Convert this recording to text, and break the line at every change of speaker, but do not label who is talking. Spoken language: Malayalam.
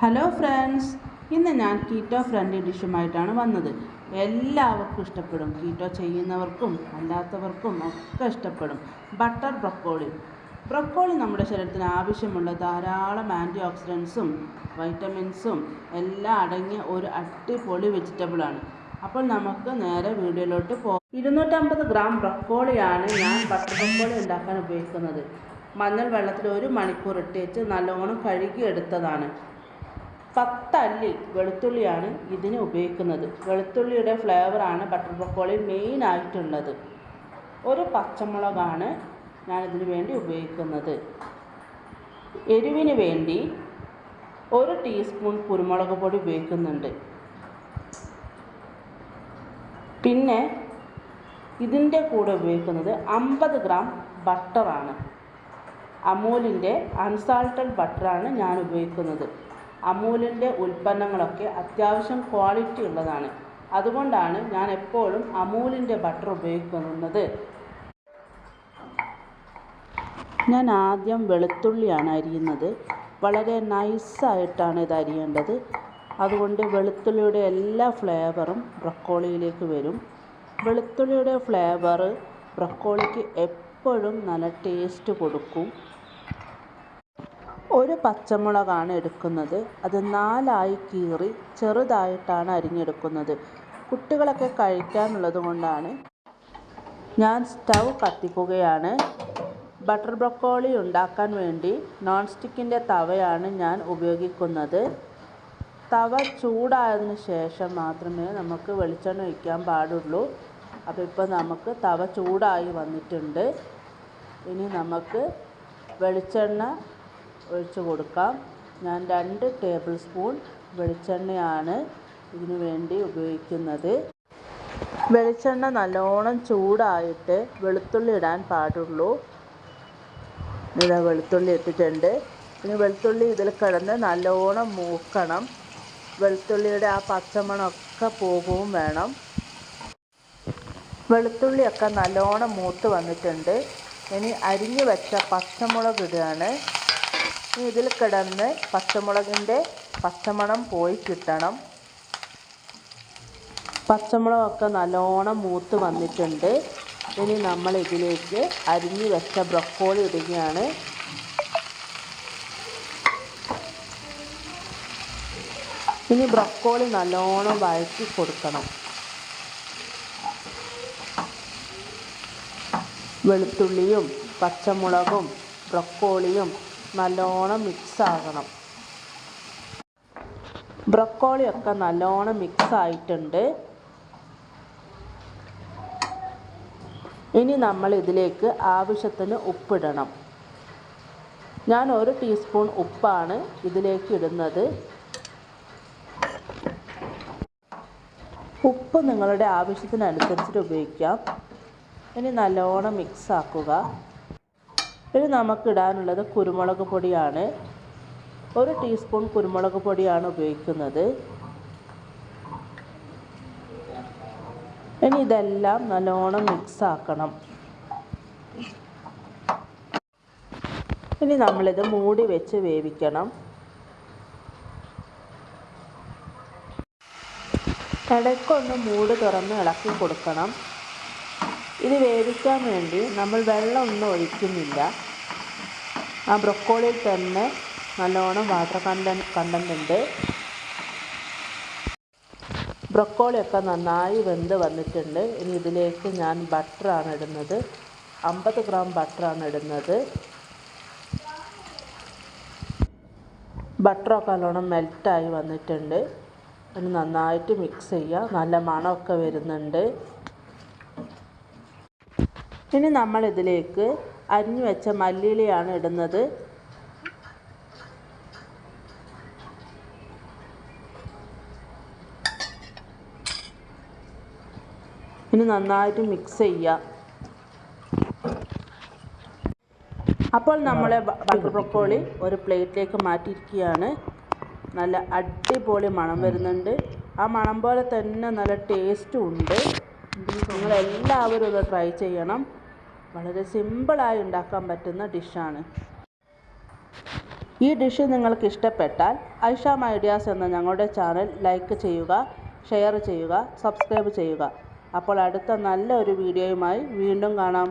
ഹലോ ഫ്രണ്ട്സ് ഇന്ന് ഞാൻ കീറ്റോ ഫ്രണ്ട്ലി ഡിഷുമായിട്ടാണ് വന്നത്. എല്ലാവർക്കും ഇഷ്ടപ്പെടും. കീറ്റോ ചെയ്യുന്നവർക്കും അല്ലാത്തവർക്കും ഒക്കെ ഇഷ്ടപ്പെടും. ബട്ടർ ബ്രൊക്കോളി ബ്രൊക്കോളി നമ്മുടെ ശരീരത്തിന് ആവശ്യമുള്ള ധാരാളം ആന്റി ഓക്സിഡൻസും വൈറ്റമിൻസും എല്ലാം അടങ്ങിയ ഒരു അടിപൊളി വെജിറ്റബിളാണ് അപ്പോൾ നമുക്ക് നേരെ വീഡിയോയിലോട്ട് പോകാം ഇരുന്നൂറ്റമ്പത് ഗ്രാം ബ്രൊക്കോളിയാണ് ഞാൻ ബട്ടർ ബ്രൊക്കോളി ഉണ്ടാക്കാൻ ഉപയോഗിക്കുന്നത്. മഞ്ഞൾ വെള്ളത്തിൽ ഒരു മണിക്കൂർ ഇട്ടേച്ച് നല്ലോണം കഴുകി എടുത്തതാണ് പത്തല്ലി വെളുത്തുള്ളിയാണ് ഇതിന് ഉപയോഗിക്കുന്നത്. വെളുത്തുള്ളിയുടെ ഫ്ലേവറാണ് ബട്ടർ പക്കോളി മെയിൻ ആയിട്ടുള്ളത്. ഒരു പച്ചമുളകാണ് ഞാനിതിന് വേണ്ടി ഉപയോഗിക്കുന്നത്. എരിവിന് വേണ്ടി ഒരു ടീസ്പൂൺ കുരുമുളക് പൊടി ഉപയോഗിക്കുന്നുണ്ട്. പിന്നെ ഇതിന്റെ കൂടെ ഉപയോഗിക്കുന്നത് അമ്പത് ഗ്രാം ബട്ടറാണ് അമൂലിന്റെ അൺസാൾട്ടഡ് ബട്ടറാണ് ഞാൻ ഉപയോഗിക്കുന്നത്. അമൂലിന്റെ ഉൽപ്പന്നങ്ങളൊക്കെ അത്യാവശ്യം ക്വാളിറ്റി ഉള്ളതാണ്. അതുകൊണ്ടാണ് ഞാൻ എപ്പോഴും അമൂലിന്റെ ബട്ടർ ഉപയോഗിക്കുന്നത്. ഞാൻ ആദ്യം വെളുത്തുള്ളിയാണ് അരിയുന്നത്. വളരെ നൈസായിട്ടാണ് ഇത് അരിയേണ്ടത്. അതുകൊണ്ട് വെളുത്തുള്ളിയുടെ എല്ലാ ഫ്ലേവറും ബ്രക്കോളിയിലേക്ക് വരും. വെളുത്തുള്ളിയുടെ ഫ്ലേവർ ബ്രക്കോളിക്ക് എപ്പോഴും നല്ല ടേസ്റ്റ് കൊടുക്കും. ഒരു പച്ചമുളകാണ് എടുക്കുന്നത്. അത് നാലായി കീറി ചെറുതായിട്ടാണ് അരിഞ്ഞെടുക്കുന്നത്. കുട്ടികളൊക്കെ കഴിക്കാനുള്ളത് കൊണ്ടാണ്. ഞാൻ സ്റ്റൗ കത്തിക്കുകയാണ്. ബട്ടർ ബ്രൊക്കോളി ഉണ്ടാക്കാൻ വേണ്ടി നോൺ സ്റ്റിക്കിന്റെ തവയാണ് ഞാൻ ഉപയോഗിക്കുന്നത്. തവ ചൂടായതിന് ശേഷം മാത്രമേ നമുക്ക് വെളിച്ചെണ്ണ ഒഴിക്കാൻ പാടുള്ളൂ. അപ്പോൾ ഇപ്പോൾ നമുക്ക് തവ ചൂടായി വന്നിട്ടുണ്ട്. ഇനി നമുക്ക് വെളിച്ചെണ്ണ ഒഴിച്ച് കൊടുക്കാം. ഞാൻ രണ്ട് ടേബിൾ സ്പൂൺ വെളിച്ചെണ്ണയാണ് ഇതിനു വേണ്ടി ഉപയോഗിക്കുന്നത്. വെളിച്ചെണ്ണ നല്ലോണം ചൂടായിട്ട് വെളുത്തുള്ളി ഇടാൻ പാടുള്ളൂ. ഇതാ വെളുത്തുള്ളി ഇട്ടിട്ടുണ്ട്. ഇനി വെളുത്തുള്ളി ഇതിൽ കിടന്ന് നല്ലോണം മൂക്കണം. വെളുത്തുള്ളിയുടെ ആ പച്ചമണമൊക്കെ പോകുകയും വേണം. വെളുത്തുള്ളിയൊക്കെ നല്ലോണം മൂത്ത് വന്നിട്ടുണ്ട്. ഇനി അരിഞ്ഞു വെച്ച പച്ചമുളക് ഇടുകയാണ്. ഇതിൽ കിടന്ന് പച്ചമുളകിന്റെ പച്ചമണം പോയി കിട്ടണം. പച്ചമുളകൊക്കെ നല്ലോണം മൂത്ത് വന്നിട്ടുണ്ട്. ഇനി നമ്മൾ ഇതിലേക്ക് അരിഞ്ഞു വെച്ച ബ്രക്കോളി ഇടുകയാണ്. ഇനി ബ്രക്കോളി നല്ലോണം വഴറ്റി കൊടുക്കണം. വെളുത്തുള്ളിയും പച്ചമുളകും ബ്രക്കോളിയും നല്ലോണം മിക്സ് ആകണം ബ്രക്കോളിയൊക്കെ നല്ലോണം മിക്സ് ആയിട്ടുണ്ട് ഇനി നമ്മൾ ഇതിലേക്ക് ആവശ്യത്തിന് ഉപ്പിടണം. ഞാൻ ഒരു ടീസ്പൂൺ ഉപ്പാണ് ഇതിലേക്ക് ഇടുന്നത്. ഉപ്പ് നിങ്ങളുടെ ആവശ്യത്തിനനുസരിച്ചിട്ട് ഉപയോഗിക്കാം. ഇനി നല്ലോണം മിക്സ് ആക്കുക ഇനി നമുക്ക് ഇടാനുള്ളത് കുരുമുളക് പൊടിയാണ്. ഒരു ടീസ്പൂൺ കുരുമുളക് പൊടിയാണ് ഉപയോഗിക്കുന്നത്. ഇനി ഇതെല്ലാം നല്ലോണം മിക്സ് ആക്കണം. ഇനി നമ്മളിത് മൂടി വെച്ച് വേവിക്കണം. ഇടയ്ക്കൊന്ന് മൂട് തുറന്ന് ഇളക്കി കൊടുക്കണം. ഇത് വേവിക്കാൻ വേണ്ടി നമ്മൾ വെള്ളമൊന്നും ഒഴിക്കുന്നില്ല. ആ ബ്രൊക്കോളിയിൽ തന്നെ നല്ലോണം വാട്ടർ കണ്ടൻ കണ്ടന്റ് ബ്രൊക്കോളിയൊക്കെ നന്നായി വെന്ത് വന്നിട്ടുണ്ട്. ഇനി ഇതിലേക്ക് ഞാൻ ബട്ടറാണ് ഇടുന്നത്. അമ്പത് ഗ്രാം ബട്ടറാണ് ഇടുന്നത്. ബട്ടറൊക്കെ നല്ലോണം മെൽറ്റായി വന്നിട്ടുണ്ട്. ഇനി നന്നായിട്ട് മിക്സ് ചെയ്യുക നല്ല മണമൊക്കെ വരുന്നുണ്ട്. ഇനി നമ്മൾ ഇതിലേക്ക് അരിഞ്ഞു വെച്ച മല്ലിയിലയാണ് ഇടുന്നത്. ഇനി നന്നായിട്ട് മിക്സ് ചെയ്യുക അപ്പോൾ നമ്മളെ ബട്ടർ ബ്രൊക്കോളി ഒരു പ്ലേറ്റിലേക്ക് മാറ്റിയിരിക്കുകയാണ്. നല്ല അടിപൊളി മണം വരുന്നുണ്ട്. ആ മണം പോലെ തന്നെ നല്ല ടേസ്റ്റും ഉണ്ട്. നിങ്ങളെല്ലാവരും ഇത് ട്രൈ ചെയ്യണം. വളരെ സിമ്പിളായി ഉണ്ടാക്കാൻ പറ്റുന്ന ഡിഷാണ് ഈ ഡിഷ് നിങ്ങൾക്ക് ഇഷ്ടപ്പെട്ടാൽ ഐഷാം ഐഡിയാസ് എന്ന ഞങ്ങളുടെ ചാനൽ ലൈക്ക് ചെയ്യുക ഷെയർ ചെയ്യുക സബ്സ്ക്രൈബ് ചെയ്യുക. അപ്പോൾ അടുത്ത നല്ല ഒരു വീഡിയോയുമായി വീണ്ടും കാണാം.